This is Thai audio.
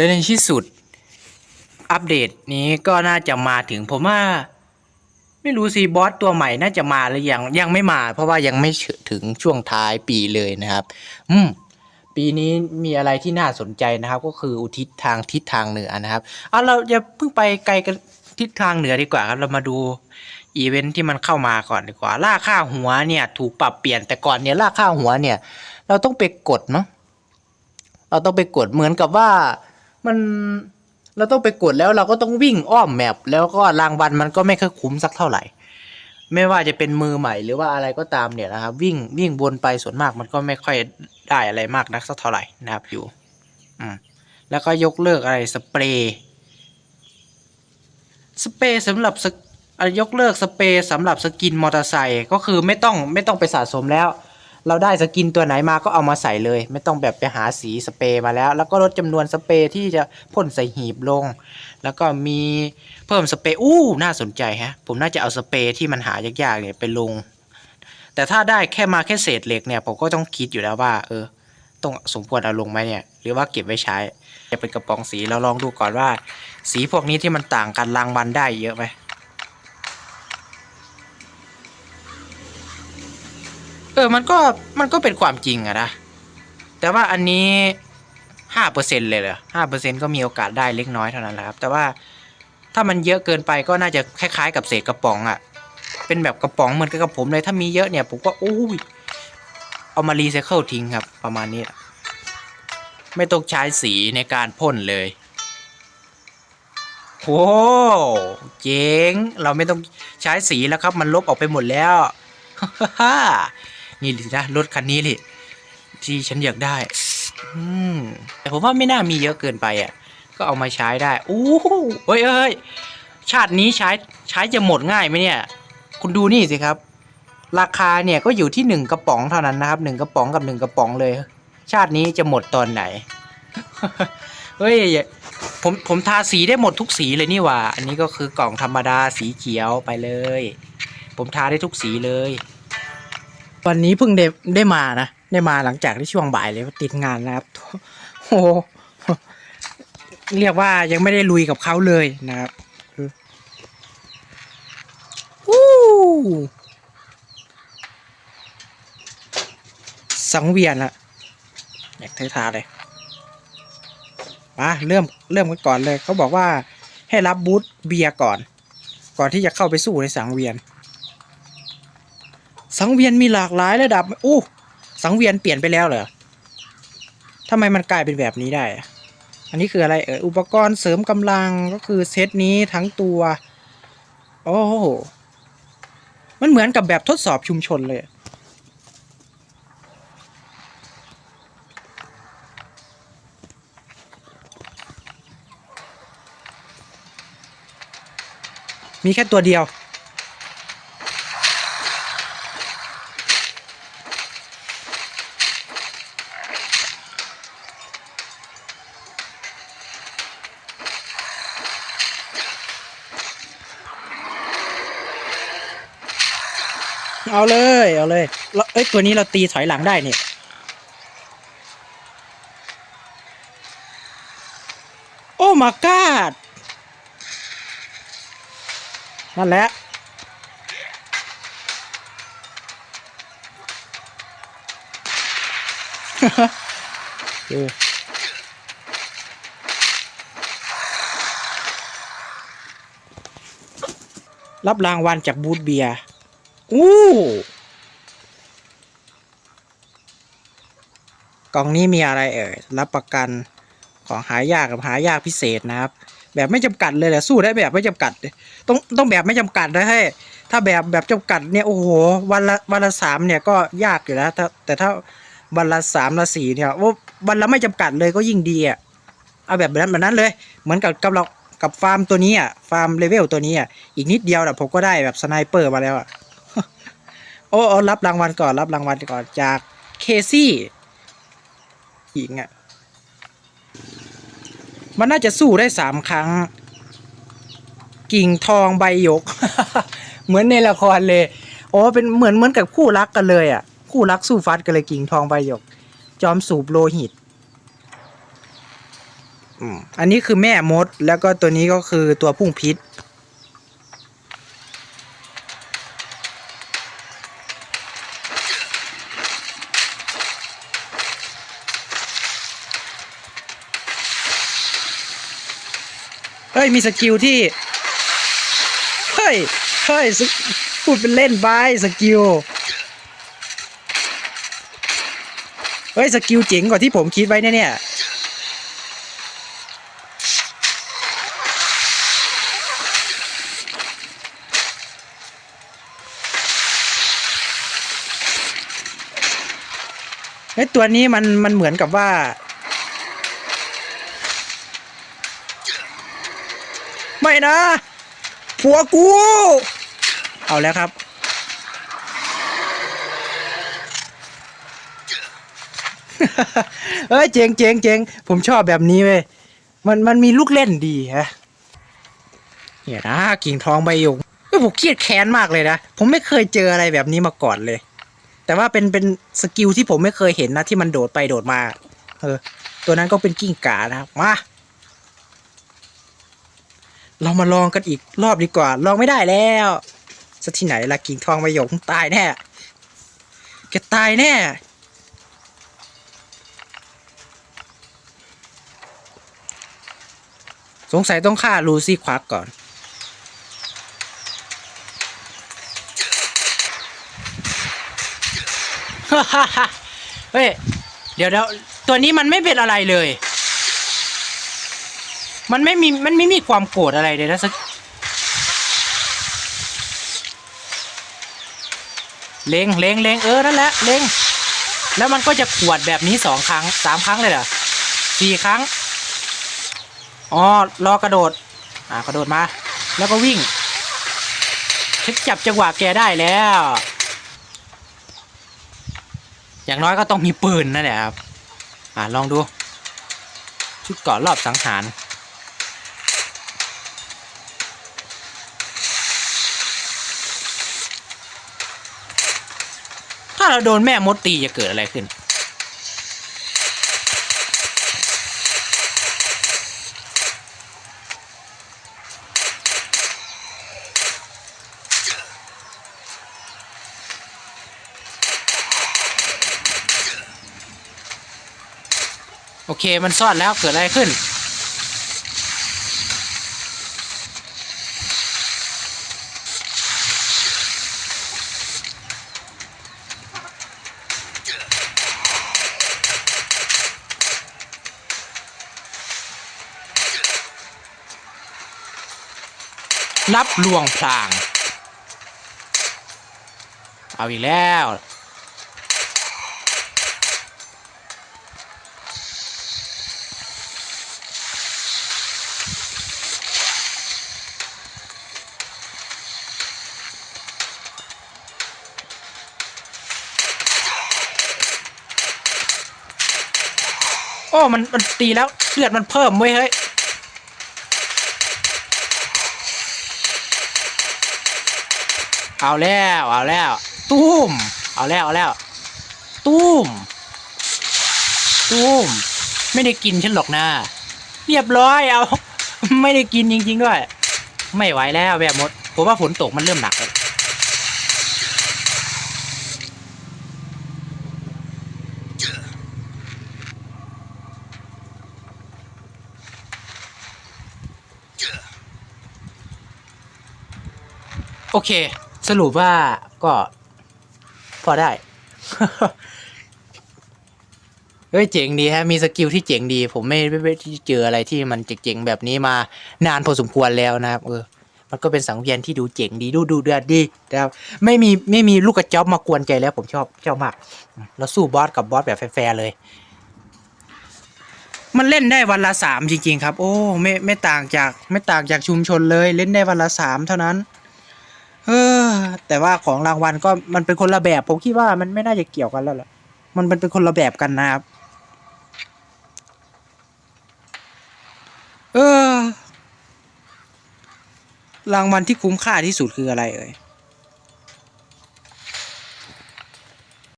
และในที่สุด อัปเดตนี้ก็น่าจะมาถึงผมว่า ไม่รู้สิบอสตัวใหม่น่าจะมาหรือยังยังไม่มา เพราะว่ายังไม่ถึงช่วงท้ายปีเลยนะครับ อืมปีนี้มีอะไรที่น่าสนใจนะครับ ก็คืออุทิศทางทิศทางเหนือนะครับเอาเราอย่าเพิ่งไปไกลกันทิศทางเหนือดีกว่าครับเรามาดูอีเวนท์ที่มันเข้ามาก่อนดีกว่าล่าค่าหัวเนี่ย ถูกปรับเปลี่ยนแต่ก่อนเนี่ยล่าค่าหัวเนี่ย เราต้องไปกดเนาะเราต้องไปกดเหมือนกับว่า มันเราต้องไปกดแล้วเราก็ต้องวิ่งอ้อมแมปแล้วก็รางวัลมันก็ไม่ค่อยคุ้มสักเท่าไหร่ ไม่ว่าจะเป็นมือใหม่หรือว่าอะไรก็ตามเนี่ยนะครับ วิ่งวิ่งวนไปส่วนมากมันก็ไม่ค่อยได้อะไรมากนักสักเท่าไหร่นะครับอยู่อืมแล้วก็ยกเลิกอะไรสเปรย์สเปรย์สำหรับสกยกเลิกสเปรย์สำหรับสกินมอเตอร์ไซค์ก็คือไม่ต้องไม่ต้องไปสะสมแล้ว เราได้สกินตัวไหนมาก็เอามาใส่เลย ไม่ต้องแบบไปหาสีสเปรย์มาแล้ว แล้วก็ลดจำนวนสเปรย์ที่จะพ่นใส่หีบลง แล้วก็มีเพิ่มสเปรย์อู้น่าสนใจฮะ ผมน่าจะเอาสเปรย์ที่มันหายากๆเนี่ยไปลง แต่ถ้าได้แค่มาแค่เศษเหล็กเนี่ยผมก็ต้องคิดอยู่แล้วว่า เออ ต้องสมควรเอาลงไหมเนี่ยหรือว่าเก็บไว้ใช้จะเป็นกระป๋องสีเราลองดูก่อนว่า สีพวกนี้ที่มันต่างกันรางวัลได้เยอะไหม ออมันก็มันก็เป็นความจริงอะนะ แต่ว่าอันนี้ห้าเปอร์เซ็นเลยเหรอห้าเปอร์เซ็นก็มีโอกาสได้เล็กน้อยเท่านั้นแหละครับ แต่ว่าถ้ามันเยอะเกินไปก็น่าจะคล้ายๆ กับเศษกระป๋องอะเป็นแบบกระป๋องเหมือนกับผมเลยถ้ามีเยอะเนี่ยผมก็โอ้ยเอามารีไซเคิลทิ้งครับ ประมาณนี้ไม่ต้องใช้สีในการพ่นเลยโอ้เจ๋ง เราไม่ต้องใช้สีแล้วครับ มันลบออกไปหมดแล้วฮ่า นี่สินะรถคันนี้เลยที่ฉันอยากได้ อืมแต่ผมว่าไม่น่ามีเยอะเกินไปอะ ก็เอามาใช้ได้โอ้โหเฮ้ยเฮ้ยชาตินี้ใช้ใช้จะหมดง่ายไหมเนี่ย คุณดูนี่สิครับ ราคาเนี่ยก็อยู่ที่หนึ่งกระป๋องเท่านั้นนะครับหนึ่งกระป๋องกับหนึ่งกระป๋องเลย ชาตินี้จะหมดตอนไหน เฮ้ยผมผมทาสีได้หมดทุกสีเลยนี่หว่า อันนี้ก็คือกล่องธรรมดาสีเขียวไปเลย ผมทาได้ทุกสีเลย วันนี้เพิ่งได้ได้มานะ ได้มาหลังจากที่ช่วงบ่ายเลยติดงานนะครับ โอ้เรียกว่ายังไม่ได้ลุยกับเขาเลยนะครับวู้สังเวียนละอยากเททาเลยมาเริ่มเริ่มกันก่อนเลย เขาบอกว่าให้รับบูธเบียร์ก่อน ก่อนที่จะเข้าไปสู้ในสังเวียน สังเวียนมีหลากหลายระดับอู้สังเวียนเปลี่ยนไปแล้วเหรอทำไมมันกลายเป็นแบบนี้ได้ อันนี้คืออะไรเอออุปกรณ์เสริมกำลังก็คือเซตนี้ทั้งตัว โอ้โห มันเหมือนกับแบบทดสอบชุมชนเลย มีแค่ตัวเดียว เอาเลยเอาเลยแล้วเอ้ยตัวนี้เราตีถอยหลังได้เนี่ยโอ้มากาดนั่นแหละรับรางวัลจากบูธเบียร์ อู้กล่องนี้มีอะไรเอ่ย รับประกันของหายากกับหายากพิเศษนะครับ แบบไม่จำกัดเลยแหละสู้ได้แบบไม่จำกัด ต้องต้องแบบไม่จำกัดนะให้ถ้าแบบแบบจำกัดเนี่ยโอ้โหวันละวันละสามเนี่ยก็ยากอยู่แล้วแต่ถ้าวันละสามละสี่เนี่ยว่าวันละไม่จำกัดเลยก็ยิ่งดีอะเอาแบบนั้นแบบนั้นเลย เหมือนกับกับเรากับฟาร์มตัวนี้อะฟาร์มเลเวลตัวนี้อะอีกนิดเดียวนะผมก็ได้แบบสไนเปอร์มาแล้วอะ โอ้โอ้รับรางวัลก่อน รับรางวัลก่อนจากเคซี่หญิงอะ มันน่าจะสู้ได้สามครั้ง กิ่งทองใบหยก เหมือนในละครเลยโอ้เป็นเหมือนเหมือนกับคู่รักกันเลยอะ คู่รักสู้ฟัดกันเลยกิ่งทองใบหยก จอมสูบโลหิตอืมอันนี้คือแม่มด แล้วก็ตัวนี้ก็คือตัวพุ่งพิษ เฮ้ย มีสกิลที่ เฮ้ย เฮ้ย พูดเป็นเล่นไปสกิล เฮ้ย สกิลเจ๋งกว่าที่ผมคิดไว้เนี่ยเนี่ยเฮ้ยตัวนี้มันมันเหมือนกับว่า ไม่ นะ ผัวกู เอาแล้วครับ เอ้ยเจ๋งเจ๋งเจ๋งผมชอบแบบนี้เว้ยมันมันมีลูกเล่นดีฮะเนี่ยนะกิ่งทองใบหยกเอ้ผมเครียดแค้นมากเลยนะ ผมไม่เคยเจออะไรแบบนี้มาก่อนเลย แต่ว่าเป็นเป็นสกิลที่ผมไม่เคยเห็นนะที่มันโดดไปโดดมา เออ ตัวนั้นก็เป็นกิ้งก่านะครับ มา เรามาลองกันอีกรอบดีกว่า ลองไม่ได้แล้วสักที่ไหนละกิ่งทองใบหยกตายแน่แกตายแน่สงสัยต้องฆ่าลูซี่ควักก่อน เฮ้ย เดี๋ยวเดี๋ยวตัวนี้มันไม่เป็นอะไรเลย มันไม่มีมันไม่มีความโกรธอะไรเลยนะสักเล็งเล็งเล็งเออนั่นแหละเล็งแล้วมันก็จะขวดแบบนี้สองครั้งสามครั้งเลยเหรอสี่ครั้งอ๋อรอกระโดดอ่ากระโดดมา แล้วก็วิ่งฉันจับจังหวะแกได้แล้ว อย่างน้อยก็ต้องมีปืนนั่นแหละครับอ่าลองดู ชุดเกาะรอบสังหาร เราโดนแม่มดตีจะเกิดอะไรขึ้น โอเคมันซ่อนแล้วเกิดอะไรขึ้น นับลวงพลาง เอาอีกแล้ว โอ้ มัน มันตีแล้ว เลือดมันเพิ่มเว้ยเฮ้ย เอาแล้วเอาแล้วตุ้มเอาแล้วเอาแล้วตุ้มตุ้มไม่ได้กินฉันหรอกนะเรียบร้อยเอา ไม่ได้กินจริง ๆ ด้วย ไม่ไหวแล้วแบบหมดผมว่าฝนตกมันเริ่มหนักแล้วโอเค สรุปว่าก็พอได้ เฮ้ยเจ๋งดีฮะ มีสกิลที่เจ๋งดี ผมไม่ไม่เจออะไรที่มันเจ๋งๆแบบนี้มานานพอสมควรแล้วนะครับ เออ มันก็เป็นสังเวียนที่ดูเจ๋งดีดูดูเดือดดีนะครับไม่มีไม่มีลูกกระจอกมากวนใจแล้วผมชอบชอบมากแล้วสู้บอสกับบอสแบบแฟร์เลย มันเล่นได้วันละสามจริงๆครับ โอ้ไม่ไม่ต่างจากไม่ต่างจากชุมชนเลย เล่นได้วันละสามเท่านั้น แต่ว่าของรางวัลก็มันเป็นคนละแบบ ผมคิดว่ามันไม่น่าจะเกี่ยวกันแล้วล่ะ มันมันเป็นคนละแบบกันนะครับ เออ รางวัลที่คุ้มค่าที่สุดคืออะไรเอ่ย